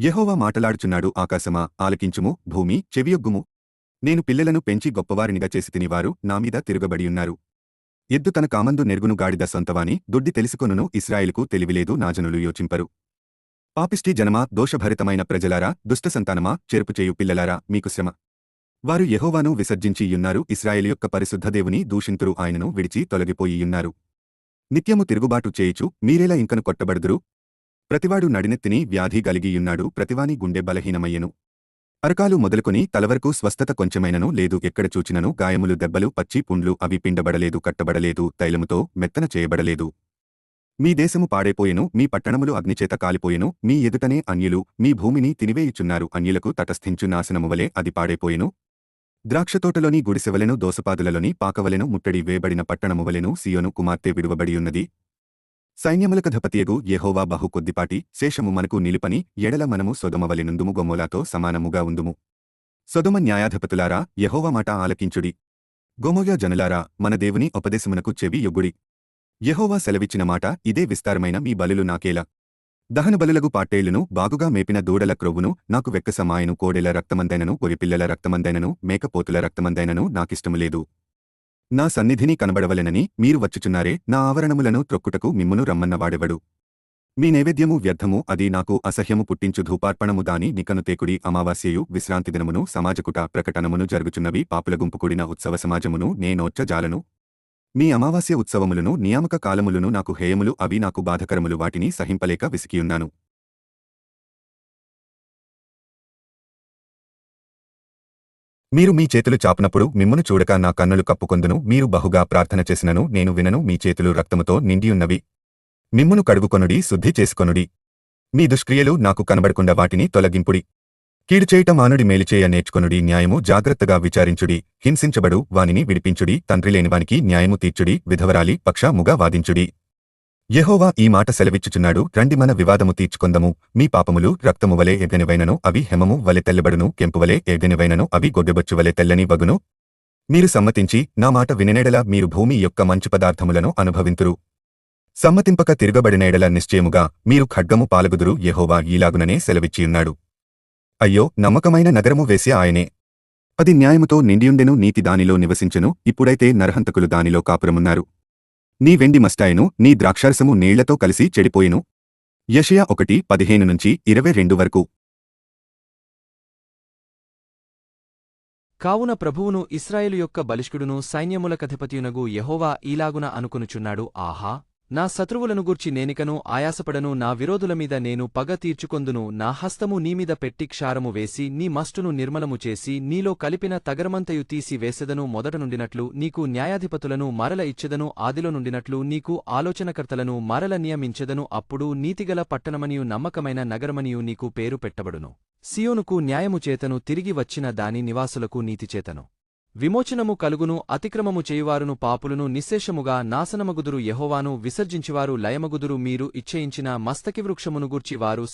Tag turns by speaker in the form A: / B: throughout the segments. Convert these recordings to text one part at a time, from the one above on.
A: యహోవా మాటలాడుచున్నాడు ఆకాశమా ఆలకించుము భూమి చెవియొగ్గుము నేను పిల్లలను పెంచి గొప్పవారినిగా చేసి తినివారు నామీద తిరుగబడియున్నారు ఎద్దు తన కామందు నెరుగును గాడిద సొంతవాని దుడ్డి తెలుసుకొనును ఇస్రాయిల్కు తెలివిలేదు నాజనులు యోచింపరు. పాపిష్టి జనమా దోషభరితమైన ప్రజలారా దుష్టసంతానమా చేర్పుచేయు పిల్లలారా మీకు శ్రమ. వారు యహోవాను విసర్జించియున్నారు ఇస్రాయేలు యొక్క పరిశుద్ధ దేవుని దూషింతురు ఆయనను విడిచి తొలగిపోయియున్నారు నిత్యము తిరుగుబాటు చేయుచు మీరేలా ఇంకను కొట్టబడుదురు? ప్రతివాడు నడినెత్తిని వ్యాధి గలిగియున్నాడు ప్రతివాని గుండె బలహీనమయ్యెను. అరకాలు మొదలుకొని తలవరకు స్వస్థత కొంచెమైనను లేదు ఎక్కడ చూచినను గాయములు దెబ్బలు పచ్చి పుండ్లు అవి పిండబడలేదు కట్టబడలేదు తైలముతో మెత్తన చేయబడలేదు. మీ దేశము పాడైపోయెను మీ పట్టణములు అగ్నిచేత కాలిపోయెను మీ ఎదుటనే అన్యులు మీ భూమిని తినివేయుచున్నారు అన్యులకు తటస్థించు నాశనమువలే అది పాడైపోయెను. ద్రాక్షతోటలోని గుడిసెవలెను దోసపాదులలోని పాకవలెను ముట్టడి వేయబడిన పట్టణమువలెను సియోను కుమార్తె విడువబడియున్నది. సైన్యములకధపతియగు యెహోవా బహు కొద్దిపాటి శేషము మనకు నిలుపని ఎడల మనము సొదమవలెనుందుము గొమ్మోలాతో సమానముగా ఉందుము. సొదమ న్యాయాధిపతులారా యెహోవా మాట ఆలకించుడి. గొమోయా జనులారా మన దేవుని ఉపదేశమునకు చెవి యొగ్గుడి. యెహోవా సెలవిచ్చిన మాట ఇదే విస్తారమైన మీ బలులు నాకేలా. దహనబలులగు పాట్టేళ్ళును బాగుగా మేపిన దూడల క్రొవ్వును నాకు వెక్కసమాయను కోడెల రక్తమందైనను గొరిపిల్లల రక్తమందైనను మేకపోతుల రక్తమందైనను నాకిష్టము లేదు. నా సన్నిధిని కనబడవలెనని మీరు వచ్చుచున్నారే. నా ఆవరణములను త్రొక్కుటకు మిమ్మును రమ్మన్నవాడెవడు మీ నైవేద్యము వ్యర్థము అది నాకు అసహ్యము పుట్టించు ధూపార్పణము దాని నికను తేకుడి అమావాస్యయు విశ్రాంతి దినమును సమాజకుట ప్రకటనమును జరుగుచున్నవి పాపుల గుంపు కూడిన ఉత్సవ సమాజమును నేనోచ్చజాలను మీ అమావాస్య ఉత్సవములను నియామక కాలములను నాకు హేయములు అవి నాకు బాధకరములు వాటిని సహింపలేక విసికియున్నాను. మీరు మీ చేతులు చాపినప్పుడు మిమ్మును చూడక నా కన్నులు కప్పుకొందును. మీరు బహుగా ప్రార్థన చేసినను నేను వినను. మీ చేతులు రక్తముతో నిండియున్నవి. మిమ్మును కడుగుకొనుడి శుద్ధి చేసుకొనుడి. మీ దుష్క్రియలు నాకు కనబడకుండా వాటిని తొలగింపుడి. కీడు చేయటం మానుడి మేలుచేయ నేర్చుకొనుడి. న్యాయము జాగ్రత్తగా విచారించుడి. హింసించబడు వానిని విడిపించుడి. తండ్రిలేనివానికి న్యాయము తీర్చుడి. విధవరాలి పక్షముగా వాదించుడి. యెహోవా ఈ మాట సెలవిచ్చుచున్నాడు. రండి మన వివాదము తీర్చుకొందము. మీ పాపములు రక్తము వలె ఎగనివైనను అవి హెమము వలె తెల్లబడును కెంపువలే ఎగనివైనను అవి గొడ్డబొచ్చు వలె తెల్లని వగును. మీరు సమ్మతించి నా మాట విననేడలా మీరు భూమి యొక్క మంచు పదార్థములను అనుభవింతురు. సమ్మతింపక తిరగబడినేడల నిశ్చయముగా మీరు ఖడ్గము పాలగుదురు యహోవా ఈలాగుననే సెలవిచ్చియున్నాడు. అయ్యో నమ్మకమైన నగరము వేసి ఆయనే. అది న్యాయముతో నిండియుండెను నీతి దానిలో నివసించెను ఇప్పుడైతే నరహంతకులు దానిలో కాపురమున్నారు. నీ వెండి మస్టాయను నీ ద్రాక్షారసము నీళ్ళతో కలిసి చెడిపోయెను. యషయా ఒకటి పదిహేను నుంచి ఇరవై రెండు వరకు.
B: కావున ప్రభువును ఇస్రాయేలు యొక్క బలిష్కుడును సైన్యముల కథపతియునగు యెహోవా ఈలాగున అనుకునుచున్నాడు. ఆహా! నా శత్రువులను గూర్చి నేనికను ఆయాసపడను నా విరోధుల మీద నేను పగ తీర్చుకొందును నా హస్తము నీమీద పెట్టి క్షారము వేసి నీ మస్టును నిర్మలము చేసి నీలో కలిపిన తగరమంతయు తీసి వేసెదను మొదట నుండినట్లు నీకు న్యాయాధిపతులను మరల ఇచ్చెదను ఆదిలో నుండినట్లు నీకు ఆలోచనకర్తలను మరల నియమించెదను అప్పుడు నీతిగల పట్టణమనియు నమ్మకమైన నగరమనియు నీకు పేరు పెట్టబడును. సియోనుకు న్యాయము చేతను తిరిగి వచ్చిన దాని నివాసులకు నీతిచేతను విమోచనము కలుగును అతిక్రమము చేయువారును పాపులను నిశ్శేషముగా నాశనమగుదురు యహోవాను విసర్జించివారు లయమగుదురు మీరు ఇచ్చేయించిన మస్తకి వృక్షమును గూర్చి వారు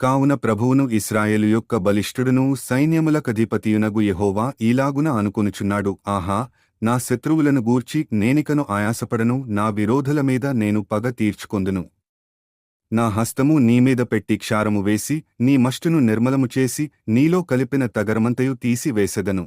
A: కావున ప్రభువును ఇస్రాయేలు యొక్క బలిష్ఠుడును సైన్యములకధిపతియునగు యహోవా ఈలాగున అనుకొనుచున్నాడు. ఆహా నా శత్రువులను గూర్చి నేనికను ఆయాసపడను నా విరోధుల మీద నేను పగ తీర్చుకొందును. నా హస్తము నీమీద పెట్టి క్షారము వేసి నీ మష్టును నిర్మలము చేసి నీలో కలిపిన తగరమంతయు తీసి వేసెదను